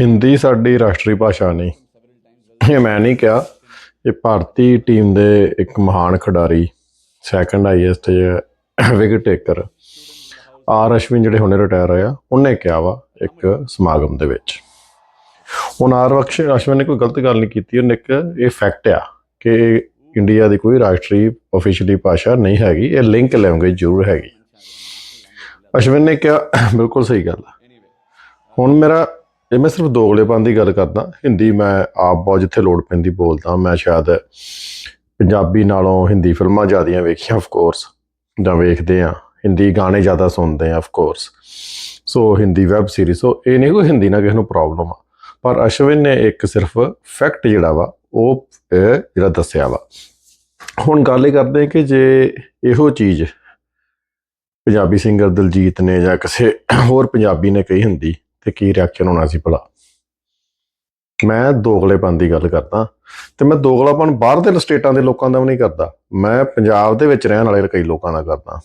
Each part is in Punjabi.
ਹਿੰਦੀ ਸਾਡੀ ਰਾਸ਼ਟਰੀ ਭਾਸ਼ਾ ਨਹੀਂ। ਇਹ ਮੈਂ ਨਹੀਂ ਕਿਹਾ, ਇਹ ਭਾਰਤੀ ਟੀਮ ਦੇ ਇੱਕ ਮਹਾਨ ਖਿਡਾਰੀ ਸੈਕੰਡ ਆਈਐਸ ਤੇ ਵਿਕਟ ਟੇਕਰ ਆਰ ਅਸ਼ਵਿਨ ਜਿਹੜੇ ਹੁਣੇ ਰਿਟਾਇਰ ਹੋਇਆ ਉਹਨੇ ਕਿਹਾ ਵਾ ਇੱਕ ਸਮਾਗਮ ਦੇ ਵਿੱਚ। ਹੁਣ ਆਰ ਅਕਸ਼ ਅਸ਼ਵਿਨ ਨੇ ਕੋਈ ਗਲਤ ਗੱਲ ਨਹੀਂ ਕੀਤੀ, ਉਹਨੇ ਇੱਕ ਇਹ ਫੈਕਟ ਆ ਕਿ ਇੰਡੀਆ ਦੀ ਕੋਈ ਰਾਸ਼ਟਰੀ ਅਫੀਸ਼ੀਅਲੀ ਭਾਸ਼ਾ ਨਹੀਂ ਹੈਗੀ, ਇਹ ਲਿੰਕ ਲੈਂਗੁਏਜ ਜ਼ਰੂਰ ਹੈਗੀ। ਅਸ਼ਵਿਨ ਨੇ ਕਿਹਾ, ਬਿਲਕੁਲ ਸਹੀ ਗੱਲ ਹੁਣ ਮੇਰਾ ਇਹ ਮੈਂ ਸਿਰਫ ਦੋਗਲੇਪਨ ਦੀ ਗੱਲ ਕਰਦਾ, ਹਿੰਦੀ ਮੈਂ ਆਪ ਬਹੁਤ ਜਿੱਥੇ ਲੋੜ ਪੈਂਦੀ ਬੋਲਦਾ, ਮੈਂ ਸ਼ਾਇਦ ਪੰਜਾਬੀ ਨਾਲੋਂ ਹਿੰਦੀ ਫਿਲਮਾਂ ਜ਼ਿਆਦੀਆਂ ਵੇਖੀਆਂ ਆਫ ਕੋਰਸ ਜਾਂ ਵੇਖਦੇ ਆ ਹਿੰਦੀ ਗਾਣੇ ਜ਼ਿਆਦਾ ਸੁਣਦੇ ਆ of course so Hindi web series so ਇਹ ਨਹੀਂ ਕੋਈ ਹਿੰਦੀ ਨਾਲ ਕਿਸੇ ਨੂੰ ਪ੍ਰੋਬਲਮ ਆ। ਪਰ ਅਸ਼ਵਿਨ ਨੇ ਇੱਕ ਸਿਰਫ ਫੈਕਟ ਜਿਹੜਾ ਵਾ, ਉਹ ਜਿਹੜਾ ਦੱਸਿਆ ਵਾ। ਹੁਣ ਗੱਲ ਇਹ ਕਰਦੇ ਕਿ ਜੇ ਇਹੋ ਚੀਜ਼ ਪੰਜਾਬੀ ਸਿੰਗਰ ਦਲਜੀਤ ਨੇ ਜਾਂ ਕਿਸੇ ਹੋਰ ਪੰਜਾਬੀ ਨੇ ਕਹੀ ਹੁੰਦੀ ਤੇ ਕੀ ਰਿਐਕਸ਼ਨ ਹੋਣਾ ਸੀ ਭਲਾ। ਮੈਂ ਦੋਗਲੇਪਨ ਦੀ ਗੱਲ ਕਰਦਾ, ਤੇ ਮੈਂ ਦੋਗਲਾਪਨ ਬਾਹਰ ਦੇ ਸਟੇਟਾਂ ਦੇ ਲੋਕਾਂ ਦਾ ਵੀ ਨਹੀਂ ਕਰਦਾ। ਮੈਂ ਪੰਜਾਬ ਦੇ ਵਿੱਚ ਰਹਿਣ ਵਾਲੇ ਕਈ ਲੋਕਾਂ ਦਾ ਕਰਦਾ।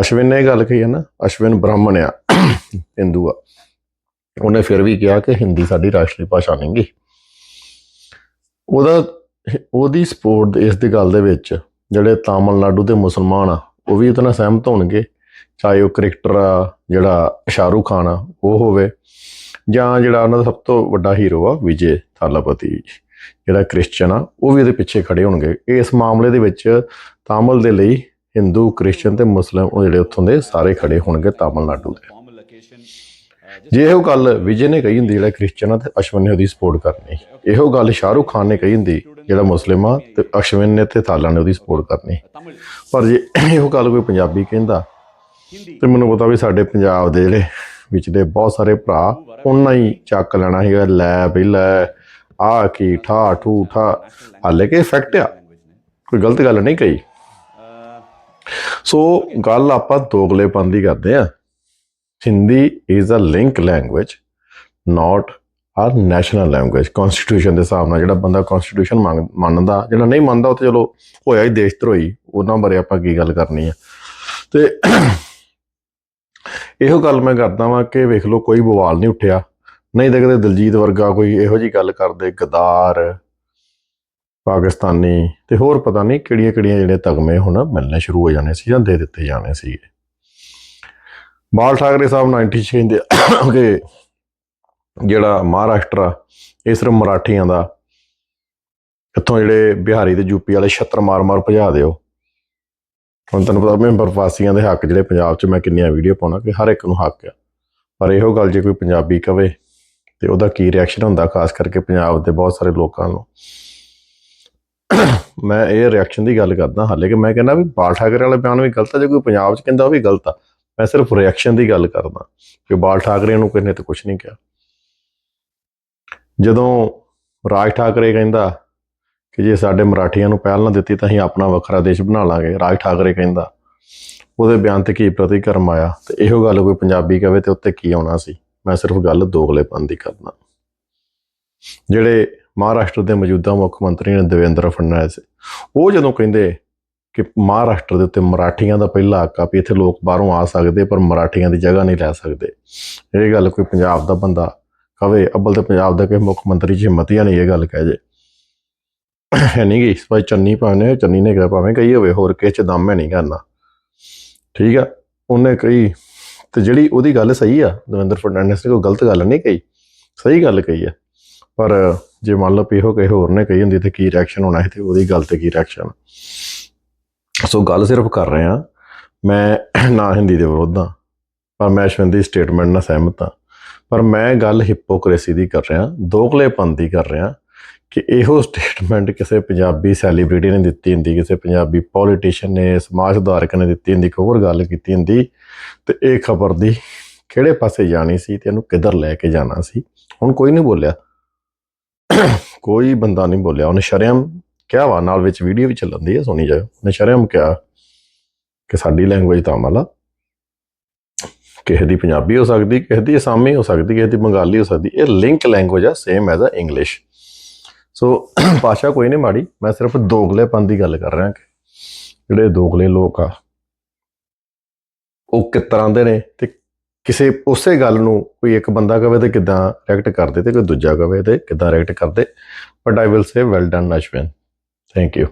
ਅਸ਼ਵਿਨ ਨੇ ਇਹ ਗੱਲ ਕਹੀ ਹੈ ਨਾ, ਅਸ਼ਵਿਨ ਬ੍ਰਾਹਮਣ ਆ, ਹਿੰਦੂ ਆ। ਉਹਨੇ ਫਿਰ ਵੀ ਕਿਹਾ ਕਿ ਹਿੰਦੀ ਸਾਡੀ ਰਾਸ਼ਟਰੀ ਭਾਸ਼ਾ ਨਹੀਂ ਗੀ। ਉਹਦਾ, ਉਹਦੀ ਸਪੋਰਟ ਇਸ ਦੀ ਗੱਲ ਦੇ ਵਿੱਚ, ਜਿਹੜੇ ਤਾਮਿਲਨਾਡੂ ਦੇ ਮੁਸਲਮਾਨ ਆ, ਉਹ ਵੀ ਉਹਦੇ ਨਾਲ ਸਹਿਮਤ ਹੋਣਗੇ। ਚਾਹੇ ਉਹ ਕ੍ਰਿਕਟਰ ਆ, ਜਿਹੜਾ ਸ਼ਾਹਰੂਖ ਖਾਨ ਆ ਉਹ ਹੋਵੇ ਜਾਂ ਜਿਹੜਾ ਉਹਨਾਂ ਦਾ ਸਭ ਤੋਂ ਵੱਡਾ ਹੀਰੋ ਆ ਵਿਜੇ ਥਾਲਾਪਤੀ ਜਿਹੜਾ ਕ੍ਰਿਸਚੀਅਨ ਆ ਉਹ ਵੀ ਉਹਦੇ ਪਿੱਛੇ ਖੜੇ ਹੋਣਗੇ। ਇਸ ਮਾਮਲੇ ਦੇ ਵਿੱਚ ਤਾਮਿਲ ਦੇ ਲਈ ਹਿੰਦੂ ਕ੍ਰਿਸਚੀਅਨ ਤੇ ਮੁਸਲਿਮ ਉਹ ਜਿਹੜੇ ਉੱਥੋਂ ਦੇ ਸਾਰੇ ਖੜੇ ਹੋਣਗੇ ਤਾਮਿਲਨਾਡੂ ਦੇ। ਜੇ ਇਹੋ ਗੱਲ ਵਿਜੇ ਨੇ ਕਹੀ ਹੁੰਦੀ ਜਿਹੜਾ ਕ੍ਰਿਸਚੀਅਨ ਆ ਤੇ ਅਸ਼ਵਨ ਨੇ ਉਹਦੀ ਸਪੋਰਟ ਕਰਨੀ। ਇਹੋ ਗੱਲ ਸ਼ਾਹਰੂਖ ਖਾਨ ਨੇ ਕਹੀ ਹੁੰਦੀ ਜਿਹੜਾ ਮੁਸਲਿਮ ਆ ਤੇ ਅਸ਼ਵਨ ਨੇ ਤੇ ਥਾਲਾ ਨੇ ਉਹਦੀ ਸਪੋਰਟ ਕਰਨੀ। ਪਰ ਜੇ ਇਹੋ ਗੱਲ ਕੋਈ ਪੰਜਾਬੀ ਕਹਿੰਦਾ ਤੇ ਮੈਨੂੰ ਪਤਾ ਵੀ ਸਾਡੇ ਪੰਜਾਬ ਦੇ ਜਿਹੜੇ ਵਿੱਚ ਦੇ ਬਹੁਤ ਸਾਰੇ ਭਰਾ ਉਹਨਾਂ ਹੀ ਚੱਕ ਲੈਣਾ ਸੀਗਾ, ਲੈ ਬਈ ਲੈ ਆ ਕੀ ਠਾ, ਠੂ, ਠਾ। ਹਾਲੇ ਕਿ ਇਫੈਕਟ ਆ। ਕੋਈ ਗਲਤ ਗੱਲ ਨਹੀਂ ਕਹੀ। ਸੋ ਗੱਲ ਆਪਾਂ ਦੋਗਲੇਪਨ ਦੀ ਕਰਦੇ ਆ Hindi is a link language not a national language constitution ਦੇ ਹਿਸਾਬ ਨਾਲ ਜਿਹੜਾ ਬੰਦਾ ਕਨਸਟੀਟਿਊਸ਼ਨ ਮੰਨਦਾ, ਜਿਹੜਾ ਨਹੀਂ ਮੰਨਦਾ, ਉਹ ਤੇ ਚਲੋ ਹੋਇਆ ਹੀ ਦੇਸ਼ ਧਰੋਈ ਉਹਨਾਂ ਬਾਰੇ ਆਪਾਂ ਕੀ ਗੱਲ ਕਰਨੀ ਆ। ਤੇ ਇਹੋ ਗੱਲ ਮੈਂ ਕਰਦਾ ਵਾਂ ਕਿ ਵੇਖ ਲਓ, ਕੋਈ ਬਵਾਲ ਨਹੀਂ ਉੱਠਿਆ। ਨਹੀਂ ਤਾਂ ਕਦੇ ਦਲਜੀਤ ਵਰਗਾ ਕੋਈ ਇਹੋ ਜੀ ਗੱਲ ਕਰਦੇ, ਗਦਾਰ, ਪਾਕਿਸਤਾਨੀ, ਤੇ ਹੋਰ ਪਤਾ ਨਹੀਂ ਕਿਹੜੀਆਂ ਕਿਹੜੀਆਂ ਜਿਹੜੇ ਤਗਮੇ ਹੁਣ ਮਿਲਣੇ ਸ਼ੁਰੂ ਹੋ ਜਾਣੇ ਸੀ ਜਾਂ ਦੇ ਦਿੱਤੇ ਜਾਣੇ ਸੀ ਬਾਲ ਠਾਕਰੇ ਸਾਹਿਬ 96 ਚ ਕਹਿੰਦੇ ਕਿ ਜਿਹੜਾ ਮਹਾਰਾਸ਼ਟਰ ਆ, ਇਹ ਸਿਰਫ ਮਰਾਠੀਆਂ ਦਾ। ਇੱਥੋਂ ਜਿਹੜੇ ਬਿਹਾਰੀ ਤੇ ਯੂਪੀ ਵਾਲੇ ਛੱਤਰ ਮਾਰ ਮਾਰ ਭਜਾ ਦਿਓ। ਹੁਣ ਤੁਹਾਨੂੰ ਪਤਾ ਮੈਂ ਪ੍ਰਵਾਸੀਆਂ ਦੇ ਹੱਕ ਜਿਹੜੇ ਪੰਜਾਬ 'ਚ ਮੈਂ ਕਿੰਨੀਆਂ ਵੀਡੀਓ ਪਾਉਣਾ ਕਿ ਹਰ ਇੱਕ ਨੂੰ ਹੱਕ ਆ। ਪਰ ਇਹੋ ਗੱਲ ਜੇ ਕੋਈ ਪੰਜਾਬੀ ਕਵੇ ਤੇ ਉਹਦਾ ਕੀ ਰਿਐਕਸ਼ਨ ਹੁੰਦਾ ਖਾਸ ਕਰਕੇ ਪੰਜਾਬ ਦੇ ਬਹੁਤ ਸਾਰੇ ਲੋਕਾਂ ਨੂੰ। ਮੈਂ ਇਹ ਰਿਐਕਸ਼ਨ ਦੀ ਗੱਲ ਕਰਦਾ ਹਾਲੇ ਕਿ ਮੈਂ ਕਹਿੰਦਾ ਵੀ ਬਾਲ ਠਾਕਰੇ ਵਾਲਾ ਬਿਆਨ ਵੀ ਗਲਤ ਆ, ਜੇ ਕੋਈ ਪੰਜਾਬ 'ਚ ਕਹਿੰਦਾ ਉਹ ਵੀ ਗਲਤ ਆ। ਮੈਂ ਸਿਰਫ ਰਿਐਕਸ਼ਨ ਦੀ ਗੱਲ ਕਰਦਾ ਕਿ ਬਾਲ ਠਾਕਰੇ ਨੂੰ ਕਿਹਨੇ ਤਾਂ ਕੁਝ ਨਹੀਂ ਕਿਹਾ। ਜਦੋਂ ਰਾਜ ਠਾਕਰੇ ਕਹਿੰਦਾ ਕਿ ਜੇ ਸਾਡੇ ਮਰਾਠੀਆਂ ਨੂੰ ਪਹਿਲ ਨਾ ਦਿੱਤੀ ਤਾਂ ਅਸੀਂ ਆਪਣਾ ਵੱਖਰਾ ਦੇਸ਼ ਬਣਾ ਲਾਂਗੇ, ਰਾਜ ਠਾਕਰੇ ਕਹਿੰਦਾ। ਉਹਦੇ ਬਿਆਨ ਤੇ ਕੀ ਪ੍ਰਤੀਕਰਮ ਆਇਆ? ਤੇ ਇਹੋ ਗੱਲ ਕੋਈ ਪੰਜਾਬੀ ਕਵੇ ਤੇ ਉੱਤੇ ਕੀ ਆਉਣਾ ਸੀ? ਮੈਂ ਸਿਰਫ ਗੱਲ ਦੋਗਲੇਪਨ ਦੀ ਕਰਦਾ। ਜਿਹੜੇ ਮਹਾਰਾਸ਼ਟਰ ਦੇ ਮੌਜੂਦਾ ਮੁੱਖ ਮੰਤਰੀ ਨੇ ਦੇਵੇਂਦਰ ਫਡਨਵੀਸ ਉਹ ਜਦੋਂ ਕਹਿੰਦੇ ਕਿ ਮਹਾਰਾਸ਼ਟਰ ਦੇ ਉੱਤੇ ਮਰਾਠੀਆਂ ਦਾ ਪਹਿਲਾ ਹੱਕ ਆ ਵੀ ਇੱਥੇ ਲੋਕ ਬਾਹਰੋਂ ਆ ਸਕਦੇ ਪਰ ਮਰਾਠੀਆਂ ਦੀ ਜਗ੍ਹਾ ਨਹੀਂ ਲੈ ਸਕਦੇ। ਇਹ ਗੱਲ ਕੋਈ ਪੰਜਾਬ ਦਾ ਬੰਦਾ ਕਵੇ, ਅੱਬਲ ਤੇ ਪੰਜਾਬ ਦਾ ਕੋਈ ਮੁੱਖ ਮੰਤਰੀ ਜੀ ਹਿੰਮਤ ਹੀ ਨਹੀਂ ਇਹ ਗੱਲ ਕਹਿ ਜੇ। ਹੈ ਨਹੀਂ ਗਈ ਭਾਈ ਚੰਨੀ ਭਾਵੇਂ ਚੰਨੀ ਨੇ ਕਿਹਾ ਭਾਵੇਂ ਕਹੀ ਹੋਵੇ, ਹੋਰ ਕਿਸੇ ਚ ਦਮ ਹੈ ਨਹੀਂ ਕਰਨਾ। ਠੀਕ ਆ? ਉਹਨੇ ਕਹੀ ਤੇ ਜਿਹੜੀ ਉਹਦੀ ਗੱਲ ਸਹੀ ਆ, ਦਵਿੰਦਰ ਫਡਨਵੀਸ ਨੇ ਕੋਈ ਗਲਤ ਗੱਲ ਨਹੀਂ ਕਹੀ। ਸਹੀ ਗੱਲ ਕਹੀ ਆ। ਪਰ ਜੇ ਮੰਨ ਲਓ ਵੀ ਇਹੋ ਕਿਸੇ ਹੋਰ ਨੇ ਕਹੀ ਹੁੰਦੀ, ਤੇ ਕੀ ਰਿਐਕਸ਼ਨ ਹੋਣਾ ਸੀ ਤੇ ਉਹਦੀ ਗੱਲ ਤੇ ਕੀ ਰਿਐਕਸ਼ਨ ਸੋ ਗੱਲ ਸਿਰਫ ਕਰ ਰਹੇ ਆ ਮੈਂ ਨਾ ਹਿੰਦੀ ਦੇ ਵਿਰੋਧ ਹਾਂ, ਪਰ ਮੈਂ ਅਸ਼ਵਿਨ ਸਟੇਟਮੈਂਟ ਨਾਲ ਸਹਿਮਤ ਹਾਂ। ਪਰ ਮੈਂ ਗੱਲ ਹਿਪੋਕ੍ਰੇਸੀ ਦੀ ਕਰ ਰਿਹਾ ਦੋਗਲੇਪਨ ਦੀ ਕਰ ਰਿਹਾ ਕਿ ਇਹੋ ਸਟੇਟਮੈਂਟ ਕਿਸੇ ਪੰਜਾਬੀ ਸੈਲੀਬ੍ਰਿਟੀ ਨੇ ਦਿੱਤੀ ਹੁੰਦੀ, ਕਿਸੇ ਪੰਜਾਬੀ ਪੋਲੀਟੀਸ਼ੀਅਨ ਨੇ, ਸਮਾਜ ਸੁਧਾਰਕ ਨੇ ਦਿੱਤੀ ਹੁੰਦੀ ਕੋਈ ਹੋਰ ਗੱਲ ਕੀਤੀ ਹੁੰਦੀ, ਤੇ ਇਹ ਖਬਰ ਦੀ ਕਿਹੜੇ ਪਾਸੇ ਜਾਣੀ ਸੀ ਤੇ ਇਹਨੂੰ ਕਿੱਧਰ ਲੈ ਕੇ ਜਾਣਾ ਸੀ, ਹੁਣ ਕੋਈ ਨਹੀਂ ਬੋਲਿਆ। ਕੋਈ ਬੰਦਾ ਨਹੀਂ ਬੋਲਿਆ। ਉਹਨੇ ਸ਼ਰਮ ਕਿਹਾ ਵਾ, ਨਾਲ ਵਿੱਚ ਵੀਡੀਓ ਵੀ ਚੱਲਦੀ ਹੈ ਸੁਣੀ ਜਾਓ ਉਹਨੇ ਸ਼ਰਮ ਕਿਹਾ ਕਿ ਸਾਡੀ ਲੈਂਗੁਏਜ ਤਾਂ ਮਲਾ ਕਿਸੇ ਦੀ ਪੰਜਾਬੀ ਹੋ ਸਕਦੀ, ਕਿਸੇ ਦੀ ਅਸਾਮੀ ਹੋ ਸਕਦੀ, ਕਿਸੇ ਦੀ ਬੰਗਾਲੀ ਹੋ ਸਕਦੀ, ਇਹ ਲਿੰਕ ਲੈਂਗੁਏਜ ਆ ਸੇਮ ਐਜ਼ ਆ ਇੰਗਲਿਸ਼ ਸੋ ਭਾਸ਼ਾ ਕੋਈ ਨਹੀਂ ਮਾੜੀ, ਮੈਂ ਸਿਰਫ ਦੋਗਲੇਪਨ ਦੀ ਗੱਲ ਕਰ ਰਿਹਾ ਕਿ ਜਿਹੜੇ ਦੋਗਲੇ ਲੋਕ ਆ, ਉਹ ਕਿਸ ਤਰ੍ਹਾਂ ਦੇ ਨੇ ਤੇ ਕਿਸੇ ਉਸੇ ਗੱਲ ਨੂੰ ਕੋਈ ਇੱਕ ਬੰਦਾ ਕਵੇ ਤੇ ਕਿਦਾਂ ਰੈਕਟ ਕਰਦੇ ਤੇ ਕੋਈ ਦੂਜਾ ਕਵੇ ਤੇ ਕਿਦਾਂ ਰੈਕਟ ਕਰਦੇ but I will say well done Ashwin thank you